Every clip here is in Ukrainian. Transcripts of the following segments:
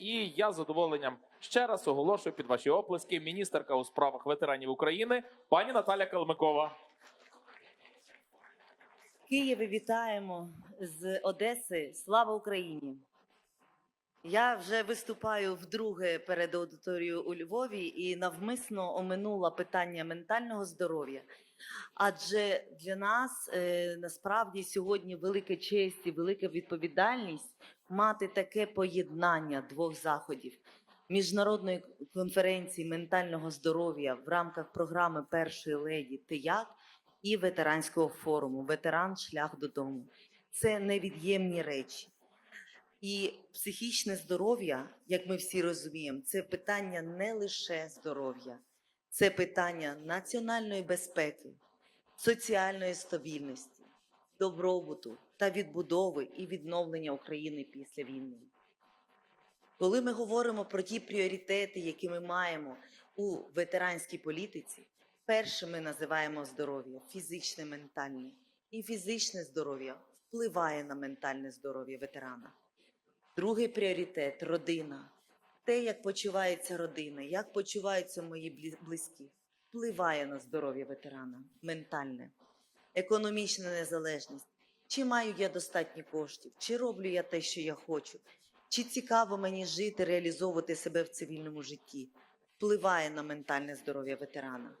І я з задоволенням ще раз оголошую під ваші оплески міністерка у справах ветеранів України пані Наталя Калмикова. Києві вітаємо з Одеси. Слава Україні! Я вже виступаю вдруге перед аудиторією у Львові і навмисно оминула питання ментального здоров'я. Адже для нас е, насправді сьогодні велика честь і велика відповідальність мати таке поєднання двох заходів міжнародної конференції ментального здоров'я в рамках програми Першої леді «Ти як?» і ветеранського форуму Ветеран шлях додому. Це невід'ємні речі. І психічне здоров'я, як ми всі розуміємо, це питання не лише здоров'я, це питання національної безпеки, соціальної стабільності, добробуту та відбудови і відновлення України після війни. Коли ми говоримо про ті пріоритети, які ми маємо у ветеранській політиці, перше ми називаємо здоров'я фізичне, ментальне. І фізичне здоров'я впливає на ментальне здоров'я ветерана. Другий пріоритет родина. Те, як почувається родина, як почуваються мої близькі, впливає на здоров'я ветерана, ментальне, економічна незалежність. Чи маю я достатньо коштів, чи роблю я те, що я хочу, чи цікаво мені жити, реалізовувати себе в цивільному житті, впливає на ментальне здоров'я ветерана.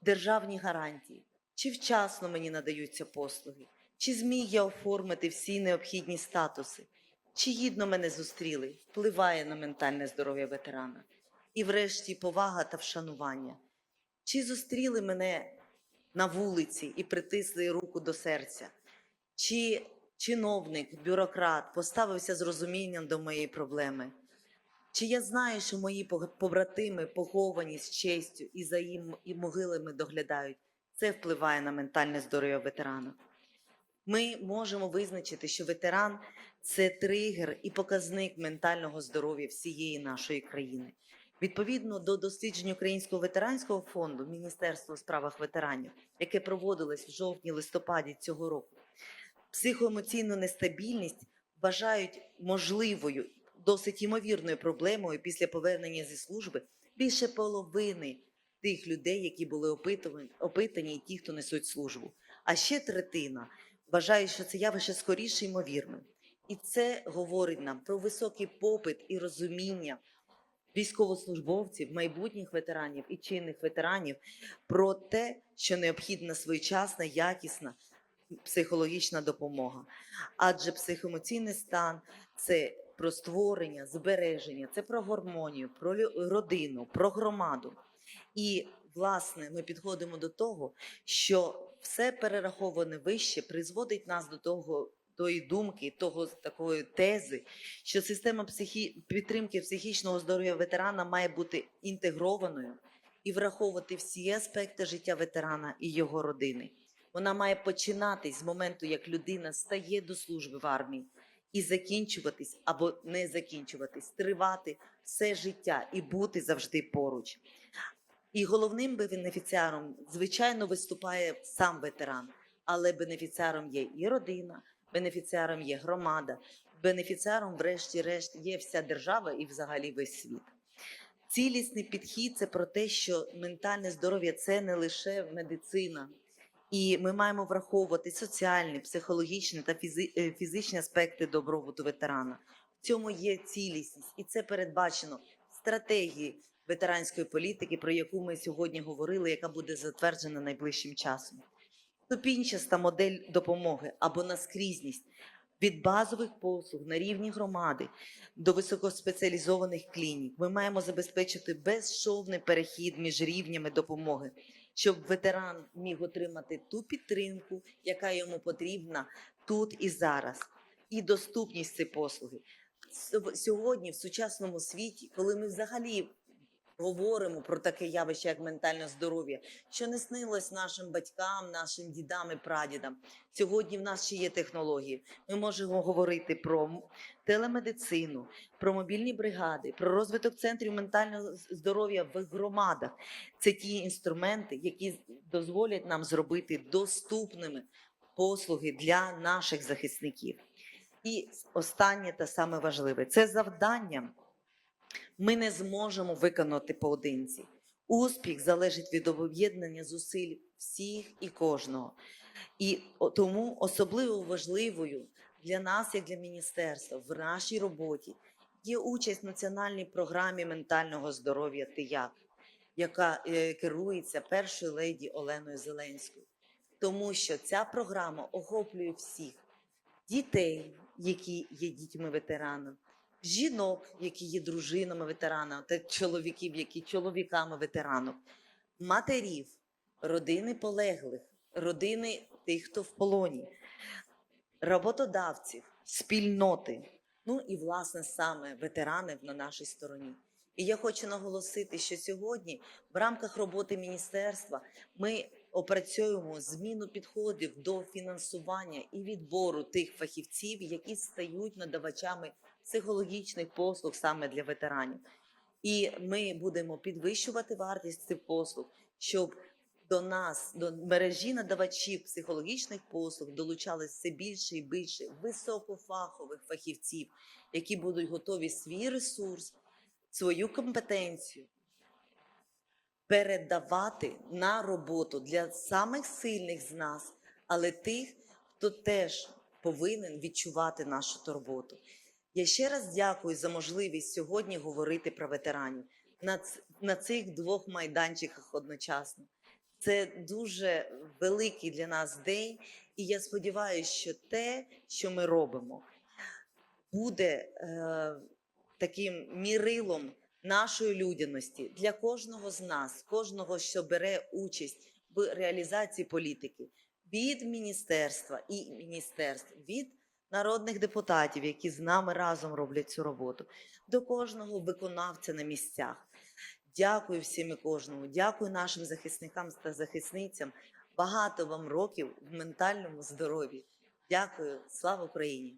Державні гарантії, чи вчасно мені надаються послуги, чи зміг я оформити всі необхідні статуси, чи гідно мене зустріли, впливає на ментальне здоров'я ветерана. І врешті повага та вшанування. Чи зустріли мене на вулиці і притисли руку до серця? Чи чиновник, бюрократ поставився з розумінням до моєї проблеми? Чи я знаю, що мої побратими поховані з честю і за їм і могилами доглядають? Це впливає на ментальне здоров'я ветерана. Ми можемо визначити, що ветеран це тригер і показник ментального здоров'я всієї нашої країни. Відповідно до досліджень Українського ветеранського фонду Міністерства у справах ветеранів, яке проводилось в жовтні-листопаді цього року, психоемоційну нестабільність вважають можливою, досить ймовірною проблемою після повернення зі служби більше половини тих людей, які були опитані, і ті, хто несуть службу. А ще третина вважають, що це явище скоріше ймовірне. І це говорить нам про високий попит і розуміння військовослужбовців, майбутніх ветеранів і чинних ветеранів про те, що необхідна своєчасна, якісна психологічна допомога. Адже психоемоційний стан це про створення, збереження, це про гармонію, про родину, про громаду. І власне ми підходимо до того, що все перераховане вище призводить нас до того. Тої думки, того такої тези, що система психі... підтримки психічного здоров'я ветерана має бути інтегрованою і враховувати всі аспекти життя ветерана і його родини. Вона має починатись з моменту, як людина стає до служби в армії, і закінчуватись або не закінчуватись, тривати все життя і бути завжди поруч. І головним бенефіціаром, звичайно, виступає сам ветеран, але бенефіціаром є і родина, бенефіціаром є громада, бенефіціаром, врешті-решт, є вся держава і взагалі весь світ. Цілісний підхід це про те, що ментальне здоров'я це не лише медицина, і ми маємо враховувати соціальні, психологічні та е, фізичні аспекти добробуту ветерана. В цьому є цілісність, і це передбачено в стратегії ветеранської політики, про яку ми сьогодні говорили, яка буде затверджена найближчим часом. Ступінчаста модель допомоги або наскрізність від базових послуг на рівні громади до високоспеціалізованих клінік. Ми маємо забезпечити безшовний перехід між рівнями допомоги, щоб ветеран міг отримати ту підтримку, яка йому потрібна тут і зараз, і доступність цієї послуги. Сьогодні, в сучасному світі, коли ми взагалі говоримо про таке явище, як ментальне здоров'я, що не снилось нашим батькам, нашим дідам і прадідам. Сьогодні в нас ще є технології. Ми можемо говорити про телемедицину, про мобільні бригади, про розвиток центрів ментального здоров'я в громадах. Це ті інструменти, які дозволять нам зробити доступними послуги для наших захисників. І останнє та саме важливе це завдання ми не зможемо виконати поодинці. Успіх залежить від об'єднання зусиль всіх і кожного. І тому особливо важливою для нас, як для міністерства, в нашій роботі є участь в національній програмі ментального здоров'я ТИЯК, яка е, керується першою леді Оленою Зеленською. Тому що ця програма охоплює всіх дітей, які є дітьми ветеранів, жінок, які є дружинами ветеранів, та чоловіків, які чоловіками ветеранів, матерів, родини полеглих, родини тих, хто в полоні, роботодавців, спільноти. Ну і власне саме ветеранів на нашій стороні. І я хочу наголосити, що сьогодні в рамках роботи міністерства ми опрацьовуємо зміну підходів до фінансування і відбору тих фахівців, які стають надавачами психологічних послуг саме для ветеранів. І ми будемо підвищувати вартість цих послуг, щоб до нас, до мережі надавачів психологічних послуг долучалось все більше і більше високофахових фахівців, які будуть готові свій ресурс, свою компетенцію передавати на роботу для самих сильних з нас, але тих, хто теж повинен відчувати нашу турботу. Я ще раз дякую за можливість сьогодні говорити про ветеранів на, на цих двох майданчиках одночасно. Це дуже великий для нас день, і я сподіваюся, що те, що ми робимо, буде е, таким мірилом нашої людяності для кожного з нас, кожного, що бере участь в реалізації політики від міністерства і міністерств, від народних депутатів, які з нами разом роблять цю роботу, до кожного виконавця на місцях. Дякую всім і кожному. Дякую нашим захисникам та захисницям. Багато вам років в ментальному здоров'ї. Дякую, слава Україні!